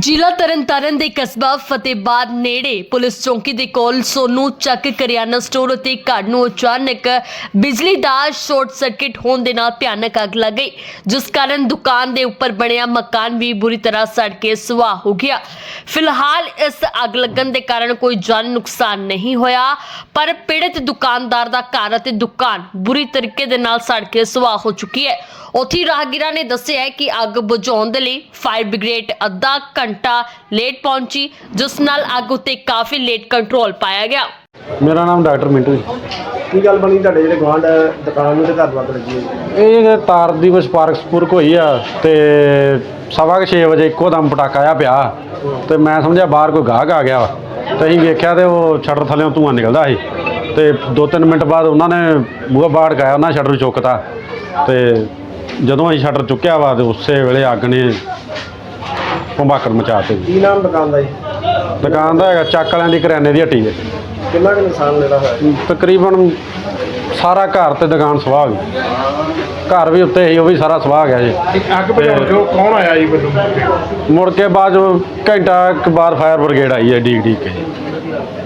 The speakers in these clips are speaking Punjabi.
ਜ਼ਿਲ੍ਹਾ ਤਰਨਤਾਰਨ ਦੇ ਕਸਬਾ ਫਤਿਹਬਾਦ ਨੇੜੇ ਪੁਲਿਸ ਚੌਂਕੀ ਦੇ ਕੋਲ ਸੋਨੂ ਚੱਕ ਕਰਿਆਨਾ ਸਟੋਰ ਅਤੇ ਘਰ ਨੂੰ ਅਚਾਨਕ ਬਿਜਲੀ ਦਾ ਸ਼ਾਰਟ ਸਰਕਟ ਹੋਣ ਦੇ ਨਾਲ ਭਿਆਨਕ ਅੱਗ ਲੱਗ ਗਈ, ਜਿਸ ਕਾਰਨ ਦੁਕਾਨ ਦੇ ਉੱਪਰ ਬਣਿਆ ਮਕਾਨ ਵੀ ਬੁਰੀ ਤਰ੍ਹਾਂ ਸੜ ਕੇ ਸੁਆਹ ਹੋ ਗਿਆ। ਫਿਲਹਾਲ ਇਸ ਅੱਗ ਲੱਗਣ ਦੇ ਕਾਰਨ ਕੋਈ ਜਾਨੀ ਨੁਕਸਾਨ ਨਹੀਂ ਹੋਇਆ, ਪਰ ਪੀੜਤ ਦੁਕਾਨਦਾਰ ਦਾ ਘਰ ਅਤੇ ਦੁਕਾਨ ਬੁਰੀ ਤਰੀਕੇ ਦੇ ਨਾਲ ਸੜ ਕੇ ਸੁਆਹ ਹੋ ਚੁੱਕੀ ਹੈ। ਉੱਥੇ ਰਾਹਗੀਰਾਂ ਨੇ ਦੱਸਿਆ ਹੈ ਕਿ ਅੱਗ ਬੁਝਾਉਣ ਦੇ ਲਈ ਫਾਇਰ ਬ੍ਰਿਗੇਡ ਅੱਧਾ ਘੰਟਾ ਲੇਟ ਪਹੁੰਚੀ ਜਿਸ ਨਾਲ ਅੱਗ ਉੱਤੇ ਕਾਫੀ ਲੇਟ ਕੰਟਰੋਲ ਪਾਇਆ ਗਿਆ। ਮੇਰਾ ਨਾਮ ਡਾਕਟਰ ਮਿੰਟੂ ਜੀ। ਕੀ ਗੱਲ ਬਣੀ ਤੁਹਾਡੇ ਜਿਹੜੇ ਗਵਾਂਢ ਦੁਕਾਨ ਨੂੰ ਤੇ ਘਰ ਅੱਗ ਲੱਗੀ ਇਹ ਤਾਰ ਦੀ ਸਪਾਰਕ ਸਪੁਰਕ ਹੋਈ ਆ ਤੇ ਸਵਾ ਕੁ ਛੇ ਵਜੇ ਇੱਕੋ ਦਮ ਪਟਾਕਾ ਆ ਪਿਆ ਤੇ ਮੈਂ ਸਮਝਿਆ ਬਾਹਰ ਕੋਈ ਗਾਹਕ ਆ ਗਿਆ ਤੇ ਅਸੀਂ ਵੇਖਿਆ ਤੇ ਉਹ ਸ਼ਟਰ ਥੱਲੇੋਂ ਧੂੰਆਂ ਨਿਕਲਦਾ ਸੀ। ਤੇ 2-3 ਮਿੰਟ ਬਾਅਦ ਉਹਨਾਂ ਨੇ ਬੂਹਾ ਬਾੜ ਗਿਆ ਉਹਨਾਂ ਸ਼ਟਰ ਚੁੱਕਤਾ। ਤੇ ਜਦੋਂ ਅਸੀਂ ਸ਼ਟਰ ਚੁੱਕਿਆ ਵਾ ਤੇ ਉਸੇ ਵੇਲੇ ਅੱਗ ਨੇ ਭੰਬਾਕੜ ਮਚਾ ਦਿੱਤੀ ਕੀ ਨਾਮ ਦੁਕਾਨ ਦਾ ਜੀ? ਦੁਕਾਨ ਦਾ ਹੈਗਾ ਚੱਕ ਵਾਲਿਆਂ ਦੀ ਕਰਿਆਨੇ ਦੀ ਹੱਟੀ ਹੈ ਕਿੰਨਾ ਕੁ ਨੁਕਸਾਨ ਜਿਹੜਾ ਹੋਇਆ ਤਕਰੀਬਨ ਸਾਰਾ ਘਰ ਤੇ ਦੁਕਾਨ ਸਵਾਹ ਹੋ ਗਈ। ਘਰ ਵੀ ਉੱਤੇ ਸੀ ਉਹ ਵੀ ਸਾਰਾ ਸਵਾਹ ਗਿਆ ਜੀ। ਅੱਗ ਬੁਝਾਉਣ ਜੋ ਕੌਣ ਆਇਆ ਜੀ ਮੈਨੂੰ ਮੁੜ ਕੇ ਬਾਅਦ ਚੋਂ ਘੰਟਾ ਕੁ ਬਾਅਦ ਫਾਇਰ ਬ੍ਰਿਗੇਡ ਆਈ ਹੈ ਡੀਕ ਡੀਕ ਕੇ।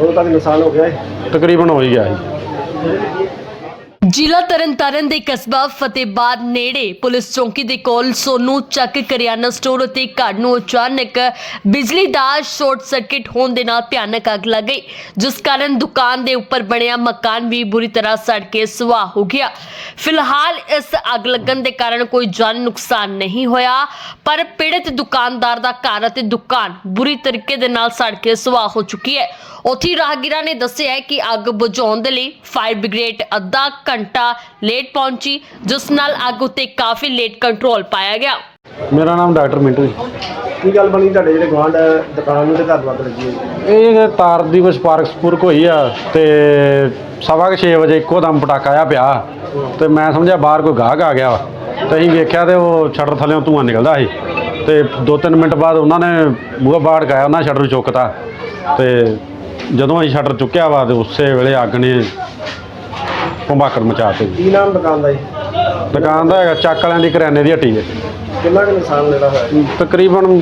ਉਦੋਂ ਤੱਕ ਨੁਕਸਾਨ ਹੋ ਗਿਆ ਹੈ ਤਕਰੀਬਨ ਹੋ ਹੀ ਗਿਆ ਜੀ। ਜ਼ਿਲ੍ਹਾ ਤਰਨਤਾਰਨ ਦੇ ਕਸਬਾ ਫਤਿਹਬਾਦ ਨੇੜੇ ਪੁਲਿਸ ਚੌਂਕੀ ਦੇ ਕੋਲ ਸੋਨੂ ਚੱਕ ਕਰਿਆਨਾ ਸਟੋਰ ਅਤੇ ਘਰ ਨੂੰ ਅਚਾਨਕ ਬਿਜਲੀ ਦਾ ਸ਼ਾਰਟ ਸਰਕਟ ਹੋਣ ਦੇ ਨਾਲ ਭਿਆਨਕ ਅੱਗ ਲੱਗ ਗਈ, ਜਿਸ ਕਾਰਨ ਦੁਕਾਨ ਦੇ ਉੱਪਰ ਬਣਿਆ ਮਕਾਨ ਵੀ ਬੁਰੀ ਤਰ੍ਹਾਂ ਸੜ ਕੇ ਸੁਆਹ ਹੋ ਗਿਆ। ਫਿਲਹਾਲ ਇਸ ਅੱਗ ਲੱਗਣ ਦੇ ਕਾਰਨ ਕੋਈ ਜਾਨੀ ਨੁਕਸਾਨ ਨਹੀਂ ਹੋਇਆ, ਪਰ ਪੀੜਤ ਦੁਕਾਨਦਾਰ ਦਾ ਘਰ ਅਤੇ ਦੁਕਾਨ ਬੁਰੀ ਤਰੀਕੇ ਦੇ ਨਾਲ ਸੜ ਕੇ ਸੁਆਹ ਹੋ ਚੁੱਕੀ ਹੈ। ਉੱਥੇ ਰਾਹਗੀਰਾਂ ਨੇ ਦੱਸਿਆ ਹੈ ਕਿ ਅੱਗ ਬੁਝਾਉਣ ਦੇ ਲਈ ਫਾਇਰ ਬ੍ਰਿਗੇਡ ਅੱਧਾ ਘੰਟਾ ਲੇਟ ਪਹੁੰਚੀ ਜਿਸ ਨਾਲ ਅੱਗ ਉੱਤੇ ਕਾਫੀ ਲੇਟ ਕੰਟਰੋਲ ਪਾਇਆ ਗਿਆ। ਮੇਰਾ ਨਾਮ ਡਾਕਟਰ ਮਿੰਟੂ ਜੀ। ਕੀ ਗੱਲ ਬਣੀ ਤੁਹਾਡੇ ਜਿਹੜੇ ਗਵਾਂਢ ਦੁਕਾਨ ਨੂੰ ਤੇ ਘਰ ਅੱਗ ਲੱਗੀ ਇਹ ਤਾਰ ਦੀ ਸਪਾਰਕ ਸਪੁਰਕ ਹੋਈ ਆ ਤੇ ਸਵਾ ਕੁ ਛੇ ਵਜੇ ਇੱਕੋ ਦਮ ਪਟਾਕਾ ਆ ਪਿਆ ਤੇ ਮੈਂ ਸਮਝਿਆ ਬਾਹਰ ਕੋਈ ਗਾਹਕ ਆ ਗਿਆ ਵਾ। ਤੇ ਅਸੀਂ ਵੇਖਿਆ ਤੇ ਉਹ ਸ਼ਟਰ ਥੱਲੇੋਂ ਧੂੰਆਂ ਨਿਕਲਦਾ ਸੀ। ਤੇ 2-3 ਮਿੰਟ ਬਾਅਦ ਉਹਨਾਂ ਨੇ ਬੂਹਾ ਬਾੜ ਗਿਆ ਉਹਨਾਂ ਸ਼ਟਰ ਚੁੱਕਤਾ। ਤੇ ਜਦੋਂ ਅਸੀਂ ਸ਼ਟਰ ਚੁੱਕਿਆ ਵਾ ਤੇ ਉਸੇ ਵੇਲੇ ਅੱਗ ਨੇ ਭੰਬਾਕੜ ਮਚਾ ਦਿੱਤੀ ਕੀ ਨਾਮ ਦੁਕਾਨ ਦਾ ਜੀ? ਦੁਕਾਨ ਦਾ ਹੈਗਾ ਚੱਕ ਵਾਲਿਆਂ ਦੀ ਕਰਿਆਨੇ ਦੀ ਹੱਟੀ ਹੈ। ਕਿੰਨਾ ਕੁ ਨੁਕਸਾਨ ਜਿਹੜਾ ਹੋਇਆ? ਤਕਰੀਬਨ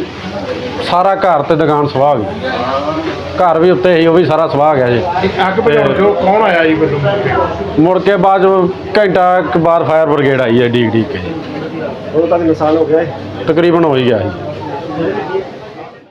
ਸਾਰਾ ਘਰ ਤੇ ਦੁਕਾਨ ਸਵਾਹ ਹੋ ਗਈ। ਘਰ ਵੀ ਉੱਤੇ ਸੀ ਉਹ ਵੀ ਸਾਰਾ ਸਵਾਹ ਗਿਆ ਜੀ। ਅੱਗ ਬੁਝਾਉਣ ਜੋ ਕੌਣ ਆਇਆ ਜੀ ਮੈਨੂੰ ਮੁੜ ਕੇ ਬਾਅਦ ਚੋਂ ਘੰਟਾ ਕੁ ਬਾਅਦ ਫਾਇਰ ਬ੍ਰਿਗੇਡ ਆਈ ਹੈ ਡੀਕ ਡੀਕ ਕੇ। ਉਦੋਂ ਤੱਕ ਨੁਕਸਾਨ ਹੋ ਗਿਆ ਹੈ ਤਕਰੀਬਨ ਹੋ ਹੀ ਗਿਆ ਜੀ।